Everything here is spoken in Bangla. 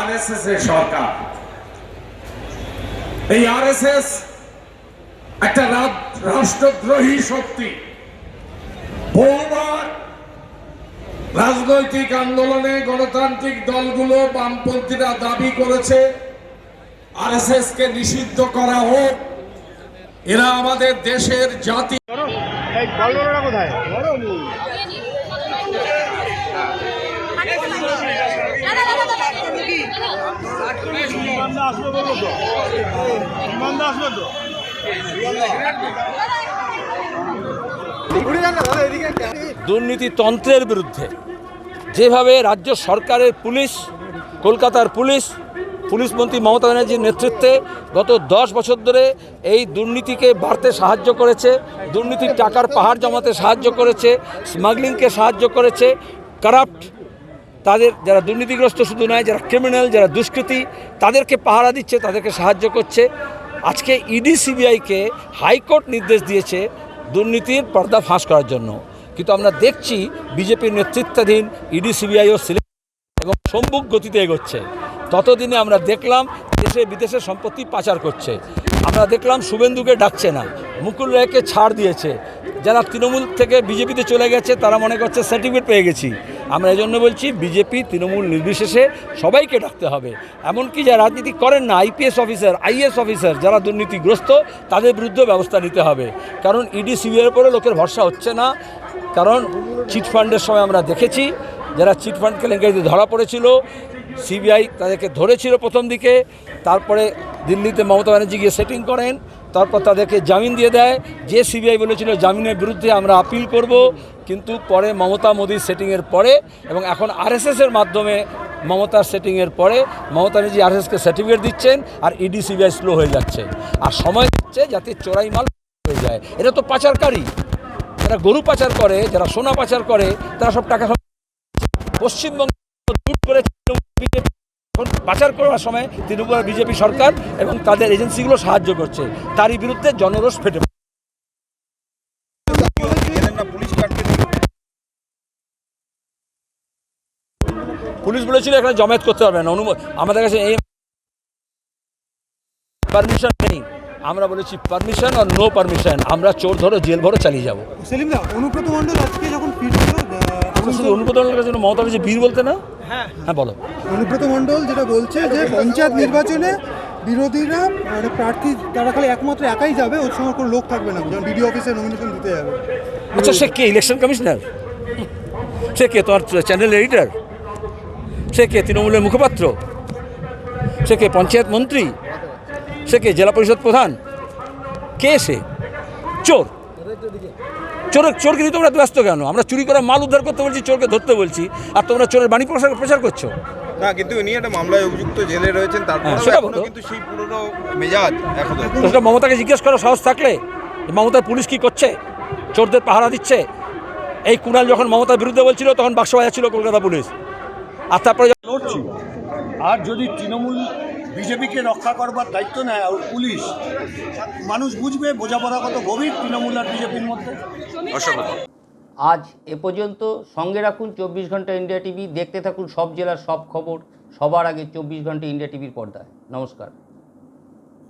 আরএসএস এর সরকার। এই আরএসএস একটা রাষ্ট্রদ্রোহী শক্তি। বহুবার রাজনৈতিক আন্দোলনে গণতান্ত্রিক দলগুলো বামপন্থীরা দাবি করেছে আরএসএস কে নিষিদ্ধ করা হোক। এরা আমাদের দেশের জাতি। কোথায়? দুর্নীতিতন্ত্রের বিরুদ্ধে যেভাবে রাজ্য সরকারের পুলিশ, কলকাতার পুলিশ পুলিশ মন্ত্রী মমতা ব্যানার্জির নেতৃত্বে গত দশ বছর ধরে এই দুর্নীতিকে বাড়তে সাহায্য করেছে, দুর্নীতির টাকার পাহাড় জমাতে সাহায্য করেছে স্মাগলিংকে সাহায্য করেছে কারাপ্ট তাদের যারা দুর্নীতিগ্রস্ত শুধু নয়, যারা ক্রিমিনাল যারা দুষ্কৃতী, তাদেরকে পাহারা দিচ্ছে, তাদেরকে সাহায্য করছে। আজকে ইডি সিবিআইকে হাইকোর্ট নির্দেশ দিয়েছে দুর্নীতির পর্দা ফাঁস করার জন্য। কিন্তু আমরা দেখছি বিজেপির নেতৃত্বাধীন ইডি সিবিআইও সিলেক্ট এবং সম্মুখ গতিতে এগোচ্ছে। ততদিনে আমরা দেখলাম দেশে বিদেশে সম্পত্তি পাচার করছে। আমরা দেখলাম শুভেন্দুকে ডাকছে না, মুকুল রায়কে ছাড় দিয়েছে। যারা তৃণমূল থেকে বিজেপিতে চলে গেছে, তারা মনে করছে সার্টিফিকেট পেয়ে গেছি। আমরা এই জন্য বলছি বিজেপি, তৃণমূল নির্বিশেষে সবাইকে ডাকতে হবে। এমনকি যারা রাজনীতি করেন না, আইপিএস অফিসার, আইএস অফিসার যারা দুর্নীতিগ্রস্ত, তাদের বিরুদ্ধে ব্যবস্থা নিতে হবে। কারণ ইডি সিবিআইয়ের উপরে লোকের ভরসা হচ্ছে না। কারণ চিটফান্ডের সময় আমরা দেখেছি, যারা চিটফান্ড কেলেঙ্কারিতে ধরা পড়েছিল, সিবিআই তাদেরকে ধরেছিল প্রথম দিকে, তারপরে দিল্লিতে মমতা ব্যানার্জি গিয়ে সেটিং করেন, তারপর তাদেরকে জামিন দিয়ে দেয়। যে সিবিআই বলেছিল জামিনের বিরুদ্ধে আমরা আপিল করব কিন্তু পরে মমতা মোদির সেটিংয়ের পরে এবং এখন আরএসএসের মাধ্যমে মমতার সেটিংয়ের পরে মমতা ব্যানার্জি আরএসএসকে সার্টিফিকেট দিচ্ছেন আর ইডি সিবিআই স্লো হয়ে যাচ্ছে। আর সময় দিচ্ছে যাতে চোরাই মাল হয়ে যায়। এটা তো পাচারকারী। যারা গরু পাচার করে, যারা সোনা পাচার করে, তারা সব টাকা পশ্চিমবঙ্গ করে বিজেপি পাচার করার সময় তৃণমূল বিজেপি সরকার এবং তাদের এজেন্সিগুলো সাহায্য করছে। তারই বিরুদ্ধে জনরোষ ফেটে পুলিশ বলেছিল এখানে জমায়েত করতে পারবে না। অনুমতি আমাদের কাছে এই পারমিশন নেই। আমরা বলেছি পারমিশন আর নো পারমিশন আমরা চোর ধরো জেল ভরো চালিয়ে যাব। সেলিম দা অনুব্রত মণ্ডল আজকে যখন তো শুধু অনুমোদনের কাছে মমতা যে বীর বলতে না? হ্যাঁ। বলো। অনুব্রত মণ্ডল যেটা বলছে যে পঞ্চায়েত নির্বাচনে বিরোধীরা মানে প্রার্থী তারা খালি একমাত্র একাই যাবে ওর সময় কোনো লোক থাকবে না যখন বিডিও অফিসে নমিনেশন দিতে যাবে। আচ্ছা সে কে? ইলেকশন কমিশনার সে কে? তোমার চ্যানেল এডিটার সে কে তৃণমূলের মুখপাত্র? সে কে পঞ্চায়েত মন্ত্রী? সে কে জেলা পরিষদ প্রধান? কে সে? চোর। চোরের চোরকে নিয়ে তোমরা ব্যস্ত কেন? আমরা চুরি করা মাল উদ্ধার করতে বলছি চোরকে ধরতে বলছি আর তোমরা চোরের বাণী প্রচার প্রচার করছ। না কিন্তু ইনি একটা মামলায় অভিযুক্ত জেলে রয়েছেন তারপর হ্যাঁ। কিন্তু সেই পুরনো মেজাজ এখনও। মমতাকে জিজ্ঞেস করার সাহস থাকলে। মমতার পুলিশ কি করছে? চোরদের পাহারা দিচ্ছে? এই কুণাল যখন মমতার বিরুদ্ধে বলছিল তখন বাক্স বাজাচ্ছিল কলকাতা পুলিশ। আর তারপরে লড়ছি আর যদি তৃণমূল বিজেপিকে রক্ষা করবার দায়িত্ব নেয় আর পুলিশ মানুষ বুঝবে বোঝাপড়া কত গভীর তৃণমূল আর বিজেপির মধ্যে। আজ এ পর্যন্ত সঙ্গে রাখুন চব্বিশ ঘণ্টা ইন্ডিয়া টিভি দেখতে থাকুন সব জেলার সব খবর সবার আগে চব্বিশ ঘণ্টা ইন্ডিয়া টিভির পর্দায়। নমস্কার।